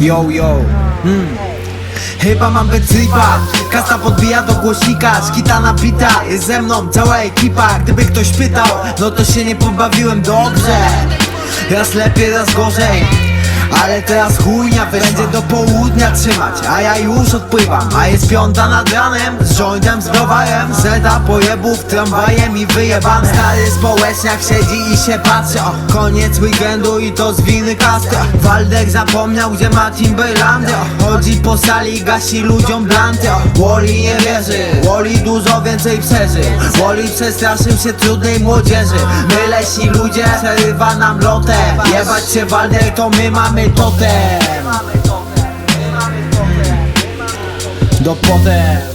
Yo, yo. Hmm. Chyba mam becypa Kasta podbija do głośnika Szkita nabita Jest ze mną cała ekipa. Gdyby ktoś pytał No to się nie pobawiłem dobrze. Raz lepiej, raz gorzej ale teraz chujnia będzie do południa trzymać A ja już odpływam. A jest piąta nad ranem Z jointem, z browarem. Zeta pojebów tramwajem i wyjebam Stary społeczniak siedzi i się patrzy. O, Koniec weekendu i to z winy kasty. Waldek zapomniał gdzie ma Timberlandy Chodzi po sali gasi ludziom blanty. Wally nie wierzy Wally dużo więcej przeżył Wally przestraszył się trudnej młodzieży. My leśni ludzie przerywa nam lotę. Jebać się Waldek to my mamy totem. Do potem